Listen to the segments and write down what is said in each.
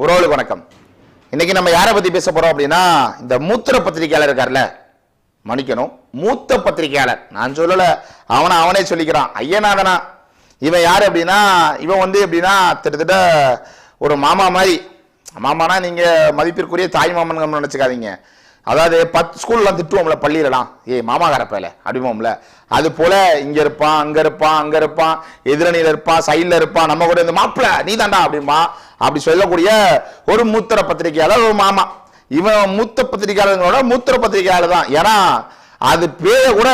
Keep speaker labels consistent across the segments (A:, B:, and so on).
A: உறவுகளுக்கு வணக்கம். இன்னைக்கு நம்ம யாரை பத்தி பேச போறோம் அப்படின்னா இந்த மூத்திர பத்திரிகையாளர் இருக்கார்ல மன்னிக்கணும் மூத்த பத்திரிகையாளர். நான் சொல்லல அவனை அவனே சொல்லிக்கிறான். ஐயநாதனா. இவன் யார் அப்படின்னா இவன் வந்து எப்படின்னா கிட்டத்தட்ட ஒரு மாமா மாதிரி. மாமானா நீங்க மதிப்பிற்குரிய தாய் மாமன் நினைச்சுக்காதீங்க. அதாவது பத்து ஸ்கூல்லாம் திட்டுவோம்ல பள்ளியிலலாம். ஏய் மாமா கரப்பையில அப்படிமோம்ல அது போல இங்க இருப்பான் அங்க இருப்பான் அங்க இருப்பான் எதிரணியில இருப்பான் சைட்ல இருப்பான் நம்ம கூட இந்த மாப்பிள்ள நீ தாண்டா அப்படிமா அப்படி சொல்லக்கூடிய ஒரு மூத்திர பத்திரிகையாளர் ஒரு மாமா. இவன் மூத்த பத்திரிகையாளர்களோட மூத்திர பத்திரிகையாளர் தான் ஏன்னா அது பேரை கூட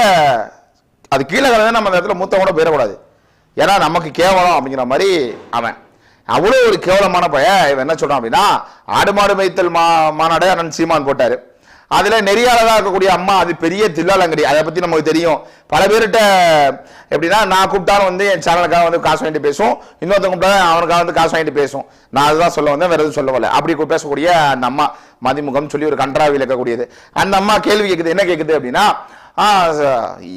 A: அது கீழே கலந்து நம்ம அந்த இடத்துல மூத்த கூட போயிடக்கூடாது ஏன்னா நமக்கு கேவலம் அப்படிங்கிற மாதிரி அவன். அவ்வளோ ஒரு கேவலமான பையன். இவன் என்ன சொல்கிறான் அப்படின்னா ஆடு மாடு மேய்த்தல் மா மாநாடு அண்ணன் சீமான் போட்டார். அதுல நெறியாளராக இருக்கக்கூடிய அம்மா அது பெரிய தில்லாலங்கடி. அதை பத்தி நமக்கு தெரியும். பல பேர்கிட்ட எப்படின்னா நான் கூப்பிட்டாலும் வந்து என் சேனலுக்காக வந்து காசு வாங்கிட்டு பேசும் இன்னொருத்த கூப்பிட்டாலும் அவனுக்காக வந்து காசு வாங்கிட்டு பேசும் நான் அதுதான் சொல்ல வந்தேன் வேற எதுவும் சொல்ல வரல. அப்படி பேசக்கூடிய அந்த அம்மா மதிமுகம் சொல்லி ஒரு கன்றாவில் இருக்கக்கூடியது அந்த அம்மா கேள்வி கேட்குது என்ன கேட்குது அப்படின்னா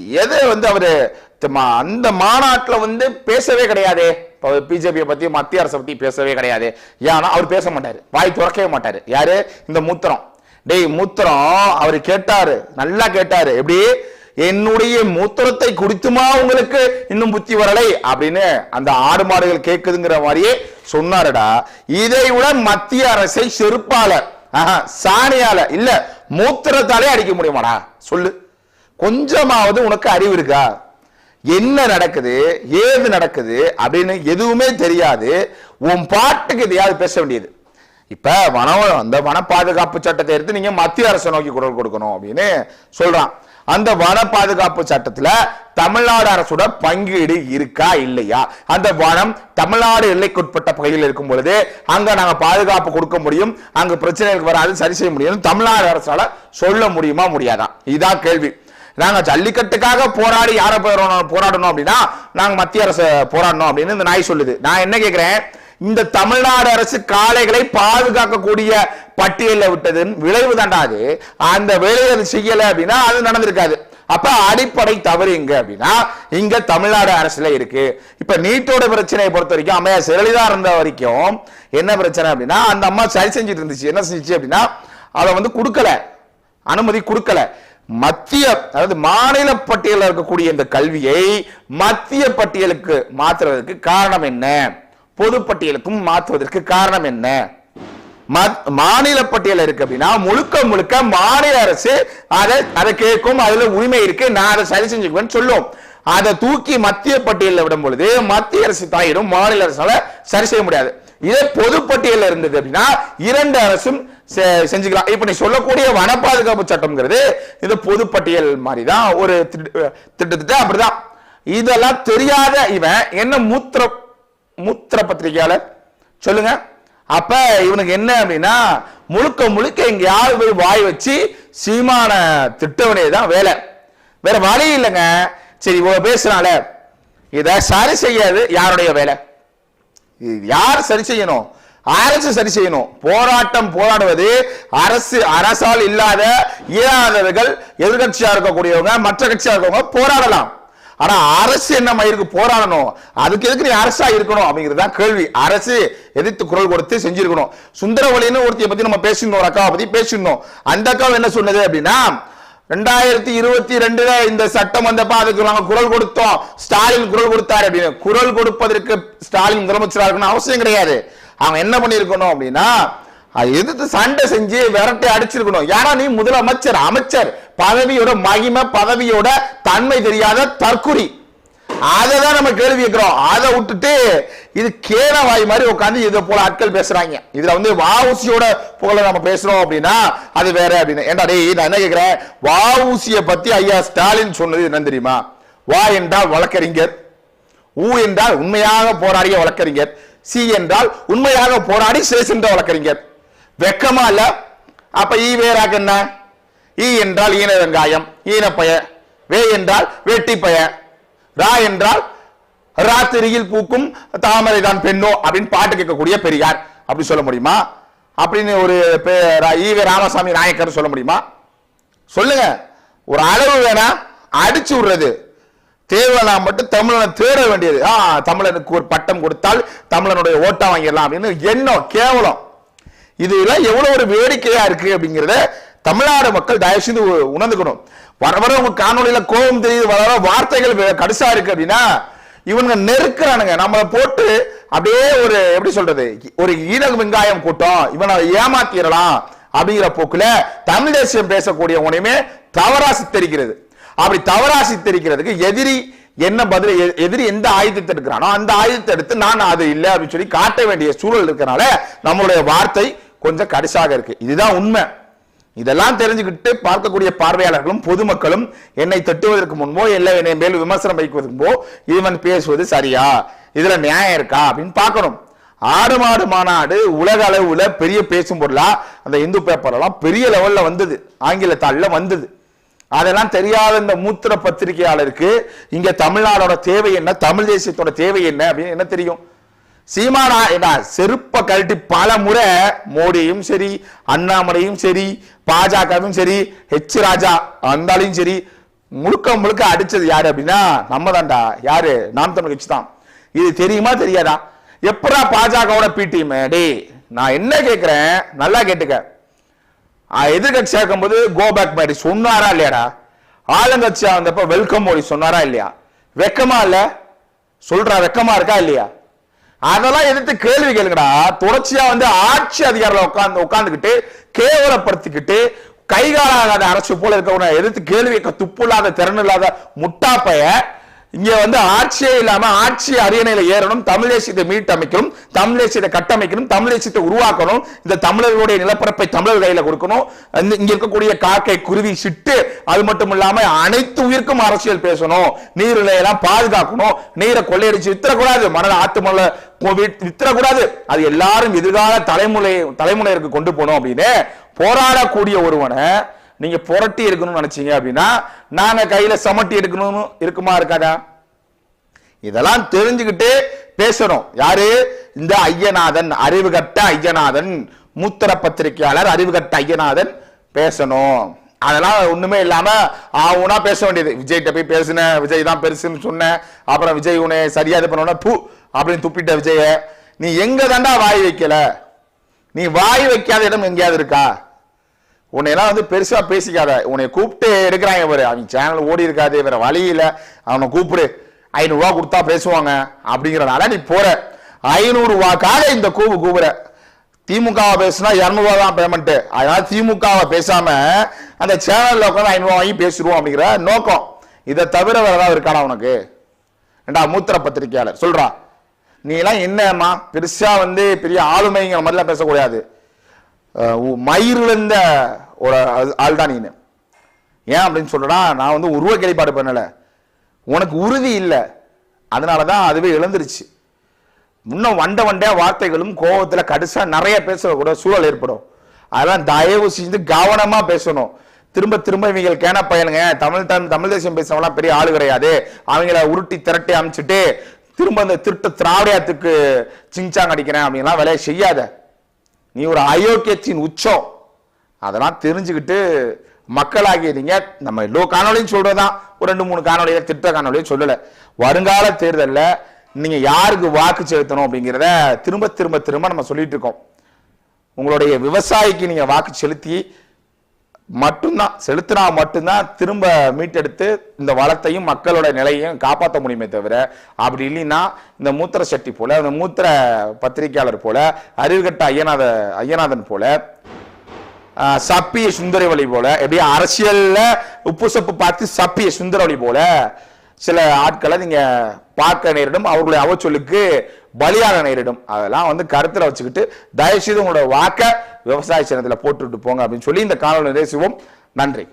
A: எது வந்து அவரு மா- அந்த மாநாட்டில் வந்து பேசவே கிடையாது. இப்போ பிஜேபியை பற்றி மத்திய அரசை பற்றி பேசவே கிடையாது. ஏன்னா அவர் பேச மாட்டார். வாய் திறக்கவே மாட்டார். யாரு? இந்த மூத்திரம். டேய் மூத்திரம். அவர் கேட்டாரு. நல்லா கேட்டாரு. எப்படி? என்னுடைய மூத்திரத்தை குடித்துமா உங்களுக்கு இன்னும் புத்தி வரலை? அப்படின்னு அந்த ஆடு மாடுகள் கேட்குதுங்கிற மாதிரியே சொன்னாருடா. இதை விட மத்திய அரசை செருப்பால சாணியால இல்ல மூத்திரத்தாலே அடிக்க முடியுமாடா? சொல்லு. கொஞ்சமாவது உனக்கு அறிவு இருக்கா? என்ன நடக்குது? ஏது நடக்குது? அப்படின்னு எதுவுமே தெரியாது. உன் பாட்டுக்கு எதையாவது பேச வேண்டியது. இப்ப வன அந்த வன பாதுகாப்பு சட்டத்தை எடுத்து நீங்க மத்திய அரசை நோக்கி குரல் கொடுக்கணும் அப்படின்னு சொல்றான். அந்த வன பாதுகாப்பு சட்டத்துல தமிழ்நாடு அரசோட பங்கீடு இருக்கா இல்லையா? அந்த வனம் தமிழ்நாடு எல்லைக்குட்பட்ட பகுதியில் இருக்கும் பொழுது அங்க நாங்க பாதுகாப்பு கொடுக்க முடியும் அங்க பிரச்சனைகளுக்கு வராது சரி செய்ய முடியும் தமிழ்நாடு அரசால சொல்ல முடியுமா முடியாதா? இதான் கேள்வி. நாங்க ஜல்லிக்கட்டுக்காக போராடி யாரை போராடணும் போராடணும் அப்படின்னா நாங்க மத்திய அரசு போராடணும் அப்படின்னு இந்த நாய் சொல்லுது. நான் என்ன கேட்கிறேன் இந்த தமிழ்நாடு அரசு காளைகளை பாதுகாக்கக்கூடிய பட்டியலில் விட்டதன் விளைவு தாண்டாது அந்த வேலையை அது செய்யலை அப்படின்னா அது நடந்திருக்காது. அப்ப அடிப்படை தவறு எங்க அப்படின்னா இங்க தமிழ்நாடு அரசுல இருக்கு. இப்ப நீட்டோட பிரச்சனையை பொறுத்த வரைக்கும் அம்மையா ஜெயலலிதா இருந்த வரைக்கும் என்ன பிரச்சனை அப்படின்னா அந்த அம்மா சரி செஞ்சுட்டு இருந்துச்சு. என்ன செஞ்சுச்சு அப்படின்னா அதை வந்து கொடுக்கல. அனுமதி கொடுக்கல. மத்திய அதாவது மாநில பட்டியலில் இருக்கக்கூடிய இந்த கல்வியை மத்திய பட்டியலுக்கு மாற்றுறதுக்கு காரணம் என்ன? பொதுப்பட்டியலுக்கும் மாற்றுவதற்கு காரணம் என்ன? மத்- மாநில பட்டியல் இருக்கு அப்படின்னா முழுக்க முழுக்க மாநில அரசு அதை அதை கேட்கும் அதுல உரிமை இருக்கு நான் அதை சரி செஞ்சுக்குவேன் சொல்லும். அதை தூக்கி மத்திய பட்டியலில் விடும் பொழுது மத்திய அரசு தாயிடும் மாநில அரசால சரி செய்ய முடியாது. இதே பொது இருந்தது அப்படின்னா இரண்டு அரசும் செ- செஞ்சுக்கலாம். இப்ப நீ சொல்லக்கூடிய வன பாதுகாப்பு சட்டம்ங்கிறது இது பொது பட்டியல் மாதிரி தான் ஒரு திட்டு- அப்படிதான். இதெல்லாம் தெரியாத இவன் என்ன மூத்திர மூத்திர பத்திரிகையாளர் சொல்லுங்க. அப்ப இவனுக்கு என்ன அப்படின்னா முழுக்க முழுக்க எங்கேயாவது போய் வாய் வச்சு சீமான திட்டவனே தான் வேலை. வேற வழி இல்லைங்க. சரி இவ்வளவு பேசுறால இத சரி செய்யாது யாருடைய வேலை? இது யார் சரி செய்யணும்? அரசு சரி செய்யணும். போராட்டம் போராடுவது அரசு அரசால் இல்லாத இயலாதவர்கள் எதிர்கட்சியா இருக்கக்கூடியவங்க மற்ற கட்சியா இருக்கவங்க போராடலாம். ஆனா அரசு என்ன மயிருக்கு போராடணும்? அதுக்கு எதுக்கு நீ அரசா இருக்கணும்? அப்படிங்கிறது தான் கேள்வி. அரசு எதிர்த்து குரல் கொடுத்து செஞ்சிருக்கணும். சுந்தரவழின்னு ஒருத்திய பத்தி நம்ம பேசியிருந்தோம் ஒரு அக்காவை பத்தி பேசியிருந்தோம். அந்த அக்காவை என்ன சொன்னது அப்படின்னா ரெண்டாயிரத்தி இருபத்தி ரெண்டுல இந்த சட்டம் வந்தப்ப அதுக்கு நாங்க குரல் கொடுத்தோம். ஸ்டாலின் குரல் கொடுத்தாரு அப்படின்னு. குரல் கொடுப்பதற்கு ஸ்டாலின் முதலமைச்சராக இருக்கணும் அவசியம் கிடையாது. அவங்க என்ன பண்ணிருக்கணும் அப்படின்னா எதிர்த்து சண்டை செஞ்சு விரட்டி அடிச்சிருக்கணும். யாரா நீ? முதலமைச்சர் அமைச்சர். பதவியோட மகிமை பதவியோட தன்மை தெரியாத தற்குறி அதை தான் நம்ம கேள்வி கேட்கிறோம். அதை விட்டுட்டு இது கேன வாய் மாதிரி உட்காந்து இதை போல ஆட்கள் பேசுறாங்க. இதுல வந்து வாவுசியோட புகழ நம்ம பேசுறோம் அப்படின்னா அது வேற அப்படின்னு. ஏன்டா டேய் நான் என்ன கேட்கிறேன்? வாவுசிய பத்தி ஐயா ஸ்டாலின் சொன்னது என்ன தெரியுமா? வா என்றால் வழக்கறிஞர். ஊ என்றால் உண்மையாக போராடிய வழக்கறிஞர். சி என்றால் உண்மையாக போராடி சிறை வழக்கறிஞர். வெக்கமா இல்ல அப்ப ஈ வேறாக என்ன? ஈ என்றால் ஈன வெங்காயம் ஈனப்பய வே என்றால் வெட்டிப்பய ரா என்றால் ராத்திரியில் பூக்கும் தாமரை தான் பெண்ணோ அப்படின்னு பாட்டு கேட்கக்கூடிய பெரியார். அப்படி சொல்ல முடியுமா? அப்படின்னு ஒரு ரா- ஈவே ராமசாமி நாயக்கர் சொல்ல முடியுமா? சொல்லுங்க. ஒரு அளவு வேணா அடிச்சு விடுறது. தேவனா மட்டும் தமிழனை தேட வேண்டியது. ஆ தமிழனுக்கு ஒரு பட்டம் கொடுத்தால் தமிழனுடைய ஓட்டம் வாங்கிடலாம் அப்படின்னு எண்ணம் கேவலம். இதெல்லாம் எவ்வளவு ஒரு வேடிக்கையா இருக்கு அப்படிங்கிறத தமிழ்நாடு மக்கள் தயவு செய்து உணர்ந்துக்கணும். வர வர உங்க காணொலியில கோபம் தெரியுது வர வர வார்த்தைகள் வே- கடுசா இருக்கு அப்படின்னா இவனுங்க நெருக்கிறானுங்க. நம்மளை போட்டு அப்படியே ஒரு எப்படி சொல்றது ஒரு ஈரல் வெங்காயம் கூட்டம் இவனை ஏமாத்திடலாம் அப்படிங்கிற போக்குல தமிழ் தேசியம் பேசக்கூடிய உனையுமே தவறா சித்தரிக்கிறது. அப்படி தவறா சித்தரிக்கிறதுக்கு எதிரி என்ன பதில் எ- எதிரி எந்த ஆயுதத்தை எடுக்கிறானோ அந்த ஆயுதத்தை எடுத்து நான் அது இல்லை அப்படின்னு சொல்லி காட்ட வேண்டிய சூழல் இருக்கிறனால நம்மளுடைய வார்த்தை கொஞ்சம் கடிசாக இருக்கு. இதுதான் உண்மை. இதெல்லாம் தெரிஞ்சுக்கிட்டு பார்க்கக்கூடிய பார்வையாளர்களும் பொதுமக்களும் என்னை தட்டுவதற்கு முன்போ இல்லை என்னை மேல் விமர்சனம் வைப்பதற்கு முன்போ இவன் பேசுவது சரியா? இதுல நியாயம் இருக்கா? அப்படின்னு பார்க்கணும். ஆடு மாடு மாநாடு உலக அளவுல பெரிய பேசும் பொருளா அந்த இந்து பேப்பரெல்லாம் பெரிய லெவல்ல வந்தது. ஆங்கில வந்தது. அதெல்லாம் தெரியாத இந்த மூத்திர பத்திரிகையாளருக்கு இங்க தமிழ்நாடோட தேவை என்ன? தமிழ் தேசியத்தோட தேவை என்ன? அப்படின்னு என்ன தெரியும்? சீமானா என்ன செருப்ப கழட்டி பல முறை மோடியும் சரி அண்ணாமலையும் சரி பாஜகவும் சரி ஹெச் ராஜா அந்தாலையும் சரி முழுக்க முழுக்க அடிச்சது யாரு அப்படின்னா நம்ம தான்டா யாரு? நாம் தமிழ் கட்சி தான். இது தெரியுமா தெரியாதா? எப்படா பாஜகவோட பி டீம் நான் என்ன கேட்கிறேன் நல்லா கேட்டுக்க. எதிர்கட்சியா இருக்கும்போது கோ பேக் மாதிரி சொன்னாரா இல்லையாடா? ஆளுங்கட்சியா வந்தப்ப வெல்கம் மோடி சொன்னாரா இல்லையா? வெக்கமா இல்ல? சொல்றா வெக்கமா இருக்கா இல்லையா? அதெல்லாம் எதிர்த்து கேள்வி கேளுங்கடா. தொடர்ச்சியா வந்து ஆட்சி அதிகாரில உட்கார்ந்து உட்கார்ந்துக்கிட்டு கேவலப்படுத்திக்கிட்டு கைகாலாகாத அரசு போல இருக்கவன எதிர்த்து கேள்வி துப்பு இல்லாத திறன் இல்லாத முட்டாப்பைய இங்க வந்து ஆட்சியே இல்லாம ஆட்சி அரியணையில ஏறணும் தமிழ் தேசியத்தை மீட்டமைக்கணும் தமிழ் தேசியத்தை கட்டமைக்கணும் தமிழ் தேசியத்தை உருவாக்கணும் இந்த தமிழர்களுடைய நிலப்பரப்பை தமிழர் கையில கொடுக்கணும். இங்க இருக்கக்கூடிய காக்கை குருவி சிட்டு அது மட்டும் இல்லாம அனைத்து உயிர்க்கும் அரசியல் பேசணும். நீர்நிலையெல்லாம் பாதுகாக்கணும். நீரை கொள்ளையடிச்சு வித்தரக்கூடாது மணல் ஆத்து மணல வித்தரக்கூடாது அது எல்லாரும் எதிர்கால தலைமுறை தலைமுறையிற்கு கொண்டு போகணும் அப்படின்னு போராடக்கூடிய ஒருவனை நீங்க புரட்டி எடுக்கணும்னு நினைச்சீங்க அப்படின்னா நாங்க கையில சமட்டி எடுக்கணும்னு இருக்குமா இருக்காதா? இதெல்லாம் தெரிஞ்சுக்கிட்டு பேசணும். யாரு? இந்த ஐயநாதன் அறிவுகட்ட ஐயநாதன் மூத்தர பத்திரிகையாளர் அறிவுகட்ட ஐயநாதன் பேசணும். அதெல்லாம் ஒண்ணுமே இல்லாம ஆவுனா பேச வேண்டியது. விஜய்கிட்ட போய் பேசின விஜய் தான் பெருசுன்னு சொன்னேன் அப்புறம் விஜய் உன்னை சரியா இது பண்ணோன்னா பூ அப்படின்னு துப்பிட்ட விஜய நீ எங்க தாண்டா வாய் வைக்கல? நீ வாய் வைக்காத இடம் எங்கேயாவது இருக்கா? உன்னையெல்லாம் வந்து பெருசாக பேசிக்காத. உன்னை கூப்பிட்டு எடுக்கிறாங்க இவர் அவங்க சேனல் ஓடி இருக்காது வேற வழி இல்லை. அவனை கூப்பிடு. ஐநூறு கொடுத்தா பேசுவாங்க. அப்படிங்கிறனால நீ போற. ஐநூறு இந்த கூவு கூவுற. திமுகவை பேசுனா இரநூறுவா தான் பேமெண்ட்டு அதனால திமுகவை பேசாம அந்த சேனலில் உட்காந்து ஐநூறுவா வாங்கி பேசிடுவோம் அப்படிங்கிற நோக்கம். இதை தவிர வேற ஏதாவது இருக்கானா உனக்கு? ரெண்டா மூத்திர பத்திரிகையாளர் சொல்றா. நீ எல்லாம் என்னம்மா? பெருசா வந்து பெரிய ஆளுமைங்கிற மாதிரிலாம் பேசக்கூடாது. மயிரிழந்த ஒரு ஆள் தான் நீனு. ஏன் அப்படின்னு சொல்கிறா நான் வந்து உருவ வெளிப்பாடு பண்ணலை. உனக்கு உறுதி இல்லை. அதனால தான் அதுவே இழந்துருச்சு. இன்னும் வண்ட வண்ட வார்த்தைகளும் கோபத்தில் கடுசாக நிறைய பேசக்கூட கூட சூழல் ஏற்படும். அதெல்லாம் தயவு செஞ்சு கவனமாக பேசணும். திரும்ப திரும்ப இவங்க கேன பயனுங்க தமிழ் தமிழ் தமிழ் தேசியம் பேசுறவங்களாம் பெரிய ஆள் கிடையாது. அவங்கள உருட்டி திரட்டி அமைச்சிட்டு திரும்ப அந்த திருட்டு திராவிடத்துக்கு சிங்சாங் அடிக்கிறேன் அப்படின்லாம் வேலையை செய்யாத. நீ ஒரு அயோக்கியத்தின் உச்சம். அதெல்லாம் தெரிஞ்சுக்கிட்டு மக்களாகிய நீங்கள் நம்ம எல்லோ காணொலியும் சொல்கிறதான் ஒரு ரெண்டு மூணு காணொலியில் திட்ட காணொலியும் சொல்லலை. வருங்கால தேர்தலில் நீங்கள் யாருக்கு வாக்கு செலுத்தணும் அப்படிங்கிறத திரும்ப திரும்ப திரும்ப நம்ம சொல்லிட்டு இருக்கோம். உங்களுடைய விவசாயிக்கு நீங்கள் வாக்கு செலுத்தி மட்டும்தான் செலுத்தினா மட்டும்தான் திரும்ப மீட்டெடுத்து இந்த வளத்தையும் மக்களோட நிலையையும் காப்பாற்ற முடியுமே தவிர அப்படி இல்லைன்னா இந்த மூத்திர சட்டி போல இந்த மூத்திர பத்திரிகையாளர் போல அறிவுகட்ட ஐயநாத ஐயநாதன் போல ஆஹ், சப்பிய சுந்தரவழி போல எப்படி அரசியல்ல உப்பு சப்பு பார்த்து சப்பிய சுந்தரவழி போல சில ஆட்களை நீங்க பார்க்க நேரிடும். அவர்களுடைய அவச்சொல்லுக்கு பலியாக நேரிடும். அதெல்லாம் வந்து கருத்துல வச்சுக்கிட்டு தயவு செய்து உங்களோட வாக்க விவசாய சின்னத்தில் போட்டுட்டு போங்க அப்படின்னு சொல்லி இந்த காணொலி நிறைவு நன்றி.